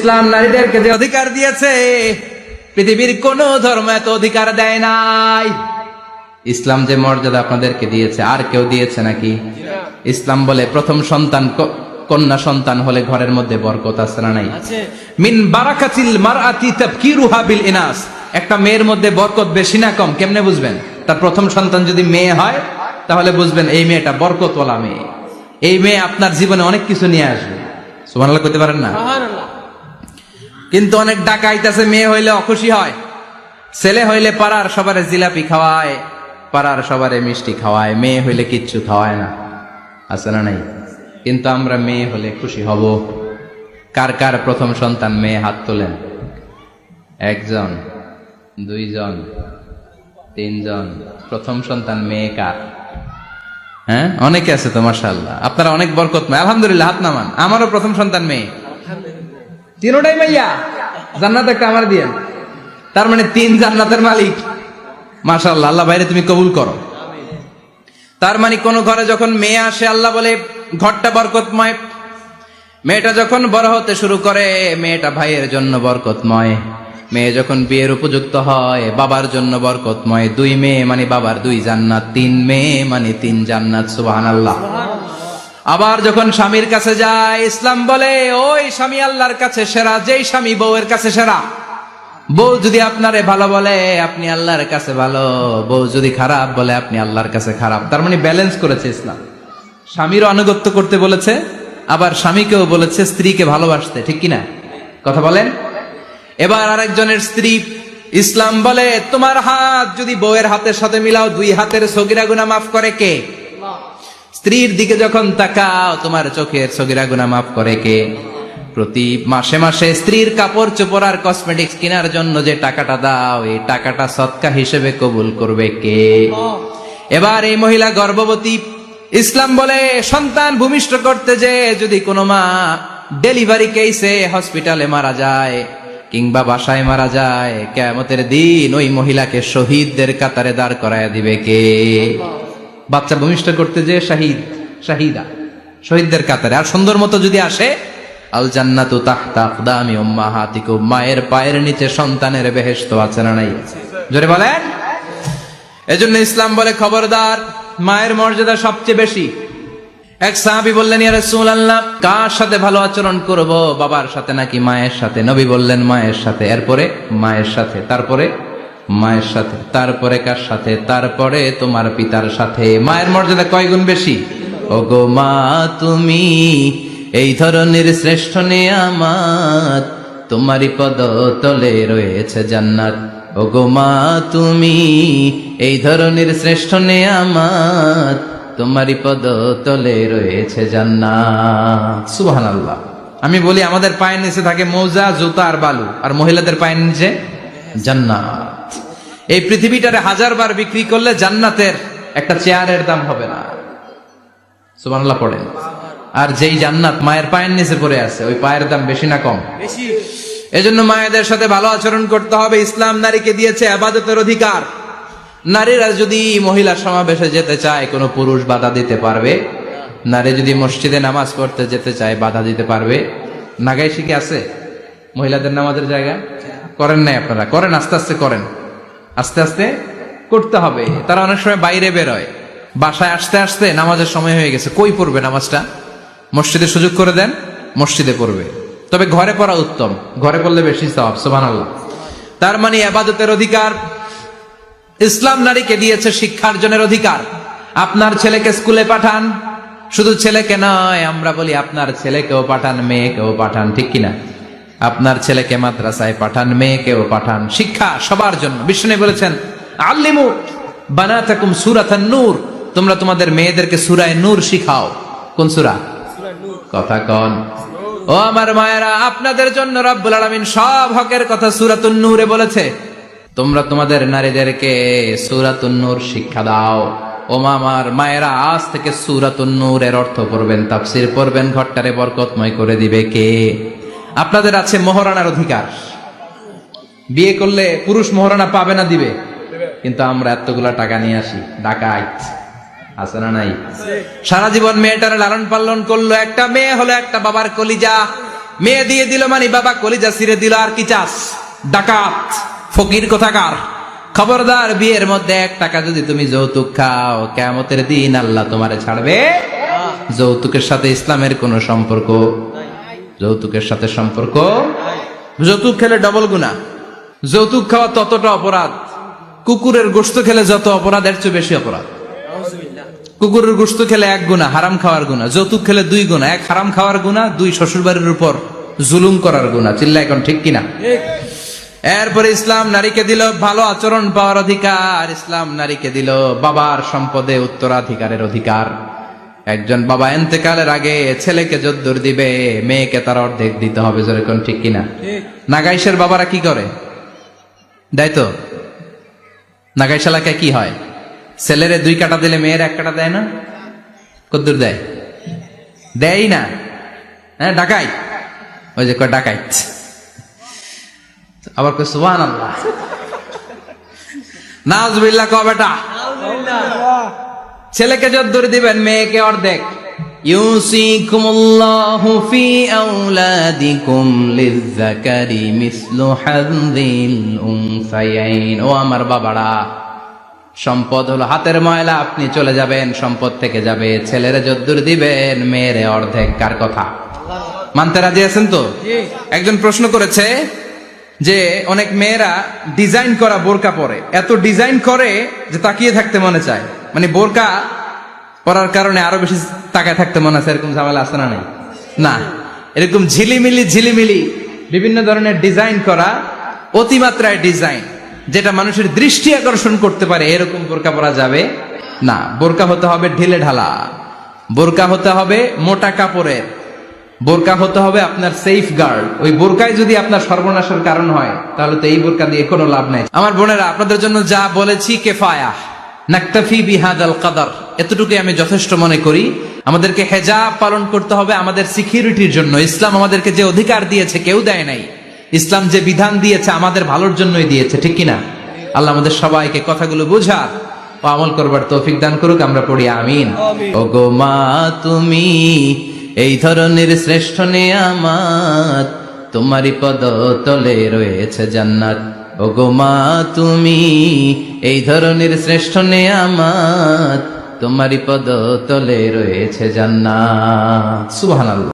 ইসলাম নারীদেরকে যে অধিকার দিয়েছে পৃথিবীর কোন ধর্ম এত অধিকার দেয় নাই। ইসলাম যে মর্যাদা আপনাদেরকে দিয়েছে আর কেউ দিয়েছে নাকি? ইসলাম বলে প্রথম সন্তান কন্যা সন্তান হলে ঘরের মধ্যে বরকত আছে না নাই? মিন বারাকাতিল মারআতি তাফকিরুহা বিল ইনাস। একটা মেয়ের মধ্যে বরকত বেশি না কম কেমনে বুঝবেন? তার প্রথম সন্তান যদি মেয়ে হয় তাহলে বুঝবেন এই মেয়েটা বরকতওয়ালা মেয়ে। এই মেয়ে আপনার জীবনে অনেক কিছু নিয়ে আসবে। সুবহানাল্লাহ করতে পারেন না? কিন্তু অনেক ডাকাইতেছে মেয়ে হইলে অখুশি হয়। ছেলে হইলে পাড়ার সবারে জিলাপি খাওয়ায়, পাড়ার সবারে মিষ্টি খাওয়ায়, মেয়ে হইলে কিচ্ছু খাওয়ায় না। আছে না নাই? কিন্তু আমরা মেয়ে হলে খুশি হব। কার কার প্রথম সন্তান মেয়ে হাত তোলেন? একজন, দুইজন, তিনজন। প্রথম সন্তান মেয়ে কার? হ্যাঁ? অনেকে আছে তো, মাশাআল্লাহ। আপনারা অনেক বরকত আলহামদুলিল্লাহ, হাত নামান। আমারও প্রথম সন্তান মেয়ে। তিনোটাই মাইয়া জান্নাত একটা আমার দিয়েন তার মানে তিন জান্নাতের মালিক। মাশাআল্লাহ, আল্লাহ বাইরে তুমি কবুল করো। তার মানে কোন ঘরে যখন মেয়ে আসে, আল্লাহ বলে, ঘরটা বরকতময়। মেয়েটা যখন বড় হতে শুরু করে, মেয়েটা ভাইয়ের জন্য বরকতময়। মেয়ে যখন বিয়ের উপযুক্ত হয়, বাবার জন্য বরকতময়। দুই মেয়ে মানে বাবার দুই জান্নাত, তিন মেয়ে মানে তিন জান্নাত, সুবহানাল্লাহ। আবার যখন স্বামীর কাছে যায়, ইসলাম বলে, ওই স্বামী আল্লাহর কাছে সেরা, যেই স্বামী বউয়ের কাছে সেরা। বউ যদি আপনারে ভালো বলে, আপনি আল্লাহর কাছে ভালো। বউ যদি খারাপ বলে, আপনি আল্লাহর কাছে খারাপ। তার মানে ব্যালেন্স করেছে ইসলাম। স্বামীরও আনুগত্য করতে বলেছে, আবার স্বামীকেও বলেছে স্ত্রীকে ভালোবাসতে, ঠিক কিনা? কথা বলেন? এবার আরেকজনের স্ত্রী, ইসলাম বলে, তোমার হাত যদি বউয়ের হাতের সাথে মিলাও, দুই হাতের সগিরা গুনা মাফ করে কে? স্ত্রীর দিকে যখন তাকাও, তোমার চোখের সগিরা গুনা মাফ করে কে? প্রতি মাসে মাসে স্ত্রীর কাপড় চোপড় আর কসমেটিক্স কেনার জন্য যে টাকাটা দাও, এই টাকাটা সৎকা হিসেবে কবুল করবে কে? এবার এই মহিলা গর্ভবতী, ইসলাম বলে, সন্তান ভূমিষ্ঠ করতে যে যদি কোনো মা ডেলিভারি কেসে হসপিটালে মারা যায় কিংবা বাসায় মারা যায় কেমতের দিন ওই মহিলাকে শহীদদের কাতারে দাঁড় করায় দিবে কে? বাচ্চা ভূমিষ্ঠ করতে যে শাহিদ, শাহিদা, শহীদদের কাতারে। আর সুন্দর মতো যদি আসে আল জান্নাতু তাহতা আকদামি উম্মাহাতিকুম, মায়ের পায়ের নিচে সন্তানের বেহেশত আছে না নাই? জোরে বলেন? এজন্য ইসলাম বলে খবরদার, মায়ের মর্যাদা সবচেয়ে বেশি। এক সাহাবী বললেন, ইয়া রাসূলুল্লাহ, কার সাথে ভালো আচরণ করব? বাবার সাথে নাকি মায়ের সাথে? নবী বললেন, মায়ের সাথে। এরপরে, মায়ের সাথে। তারপরে মায়ের সাথে, তারপরে কার সাথে? তারপরে তোমার পিতার সাথে। মায়ের মর্যাদা কয় গুণ বেশি? ওগো মা, তুমি এই ধরনের শ্রেষ্ঠ নেয়ামাত তোমারই পদ তলে রয়েছে জান্নাত। ওগো মা, তুমি এই ধরনের শ্রেষ্ঠ নেয়ামাত তোমারই পদ তলে রয়েছে জান্নাত। সুবহানাল্লাহ। আমি বলি, আমাদের পায়ের নিচে থাকে মৌজা, জুতা আর বালু। আর মহিলাদের পায়ের নিচে? জান্নাত। এই পৃথিবীটারে হাজার বার বিক্রি করলে জান্নাতের একটা চেয়ারের দাম হবে না। সুবহানাল্লাহ পড়েন। আর যেই জান্নাত মায়ের পায়ের নিচে পড়ে আছে ওই পায়ের দাম বেশি না কম? এজন্য মায়েদের সাথে ভালো আচরণ করতে হবে। ইসলাম নারীকে দিয়েছে আবাদতের অধিকার। নারীরা যদি মহিলা সমাবেশে যেতে চায় কোনো পুরুষ বাধা দিতে পারবে। নারী যদি মসজিদে নামাজ পড়তে যেতে চায় বাধা দিতে পারবে। নাগাই শিখে আছে? মহিলাদের নামাজের জায়গা? করেন নাই আপনারা? করেন, আস্তে আস্তে করেন। আস্তে আস্তে করতে হবে। তারা অনেক সময় বাইরে বেরোয়। বাসায় আসতে আসতে নামাজের সময় হয়ে গেছে। কই পড়বে নামাজটা? মসজিদে সুযোগ করে দেন, মসজিদে পড়বে। তবে ঘরে পড়া উত্তম। ঘরে পড়লে বেশি সওয়াব, সুবহানাল্লাহ। তার মানে আবাদতের অধিকার, ইসলাম নারীকে দিয়েছে শিক্ষার্জনের অধিকার। আপনার ছেলেকে স্কুলে পাঠান। শুধু ছেলেকে নয়, আমরা বলি আপনার ছেলেকেও পাঠান, মেয়েকেও পাঠান, ঠিক কিনা? আপনার ছেলেকে মাদ্রাসায় পাঠান, মেয়েকেও পাঠান, শিক্ষা সবার জন্য। বিষ্ণু বলেছেন, আল্লিমু বানাতাকুম সুরাতান নূর। তোমরা তোমাদের মেয়েদেরকে সুরায় নূর শিখাও। কোন সুরা? কথা কন। ও আমার মায়েরা, আপনাদের জন্য রব্বুল আলামিন সব হকের কথা সূরাতুন নূরে বলেছে। তোমরা তোমাদের নারীদেরকে সূরাতুন নূর শিক্ষা দাও। ও মামার মায়েরা, আজ থেকে সূরাতুন নূরের অর্থ পড়বেন, তাফসীর পড়বেন, ঘরটারে বরকতময় করে দিবে কে? আপনাদের আছে মোহরানার অধিকার। বিয়ে করলে পুরুষ মোহরানা পাবে না, দিবে। কিন্তু আমরা এতগুলা টাকা নিয়ে আসি, ডাকাইত। আছে না নাই? সারা জীবন মেয়েটার লালন পালন করল, একটা মেয়ে হলো একটা বাবার কলিজা। মেয়ে দিয়ে দিল মানে বাবা কলিজা ছিঁড়ে দিল, আর কি চাস? ডাকাত, ফকির কোথাকার? খবরদার বিয়ের মধ্যে এক টাকা যদি তুমি যৌতুক খাও কেমতের দিন আল্লাহ তোমারে ছাড়বে। যৌতুকের সাথে ইসলামের কোনো সম্পর্ক যৌতুকের সাথে সম্পর্ক? যৌতুক খেলে ডবল গুণা। যৌতুক খাওয়া ততটা অপরাধ। কুকুরের গোস্ত খেলে যত অপরাধ, এর চেয়ে বেশি অপরাধ। কুকুরের গোস্ত খেলে এক গুণা, হারাম খাওয়ার গুণা। যৌতুক খেলে দুই গুণা। এক হারাম খাওয়ার গুণা, দুই শ্বশুর বাড়ির উপর জুলুম করার গুণা। চিল্লা, এখন ঠিক কিনা? এরপরে ইসলাম নারীকে দিল ভালো আচরণ পাওয়ার অধিকার। ইসলাম নারীকে দিল বাবার সম্পদে উত্তরাধিকারের অধিকার। একজন বাবা এন্তেকালের আগে ছেলেকে যদ্দুর দিবে মেয়েকে তার অর্ধেক দিতে হবে যেরকম ঠিক কিনা? নাগাইশের বাবারা কি করে? দেয় তো। নাগাইশ এলাকায় কি হয়? ছেলেরে দুই কাটা দিলে মেয়ের এক কাটা দেয় না? কদ্দুর দেয়। দেয় না। হ্যাঁ ডাকাই। ওই যে কয় ডাকাই। আবার কয় সুবহান আল্লাহ নাজবিল্লাহ ক বেটা ছেলেকে যদ্দুর দিবেন মেয়েকে অর্ধেক। ইউসিকুমুল্লাহু ফি আওলাদিকুম লিযযাকারি মিসলু হাযিল উনসায়াইন ও আমার বাবারা সম্পদ হলো হাতের ময়লা আপনি চলে যাবেন সম্পদ থেকে যাবে। ছেলেরা যদ্দুর দিবেন মেয়েরে অর্ধেক কার কথা? মানতে রাজি আছেন তো? একজন প্রশ্ন করেছে যে অনেক মেয়েরা ডিজাইন করা বোরকা পরে। এত ডিজাইন করে যে তাকিয়ে থাকতে মনে চায়। মানে বোরকা পরার কারণে আরও বেশি তাকায় থাকতে মনে আছে, এরকম ঝামেলা আছে না নাই? না। এরকম ঝিলিমিলি ঝিলিমিলি বিভিন্ন ধরনের ডিজাইন করা অতিমাত্রায় ডিজাইন, যেটা মানুষের দৃষ্টি আকর্ষণ করতে পারে, এরকম বোরকা পরা যাবে না। বোরকা হতে হবে ঢিলে ঢালা। বোরকা হতে হবে মোটা কাপড়ের। বোরকা হতে হবে আপনার সেফ গার্ড ওই বোরকায় যদি আপনার সর্বনাশের কারণ হয়, তাহলে তো এই বোরকা দিয়ে কোনো লাভ নাই। আমার বোনেরা, আপনাদের জন্য যা বলেছি কেফায়া নাক্তাফি বিহাদ আল কাদার। এতটুকুই আমি যথেষ্ট মনে করি। আমাদেরকে হেজাব পালন করতে হবে আমাদের সিকিউরিটির জন্য। ইসলাম আমাদেরকে যে অধিকার দিয়েছে কেউ দেয় নাই। ইসলাম যে বিধান দিয়েছে আমাদের ভালোর জন্যই দিয়েছে ঠিক কিনা? আল্লাহ আমাদের সবাইকে কথাগুলো বোঝা ও আমল করবার তৌফিক দান করুক আমরা পড়ি আমিন। ও গো মা তুমি এই ধরনের শ্রেষ্ঠ নেয়ামাত তোমারই পদ তলে রয়েছে জান্নাত। ও গো মা তুমি এই ধরনের শ্রেষ্ঠ নেয়ামাত তোমারই পদ তলে রয়েছে জান্নাত। সুবহানাল্লাহ।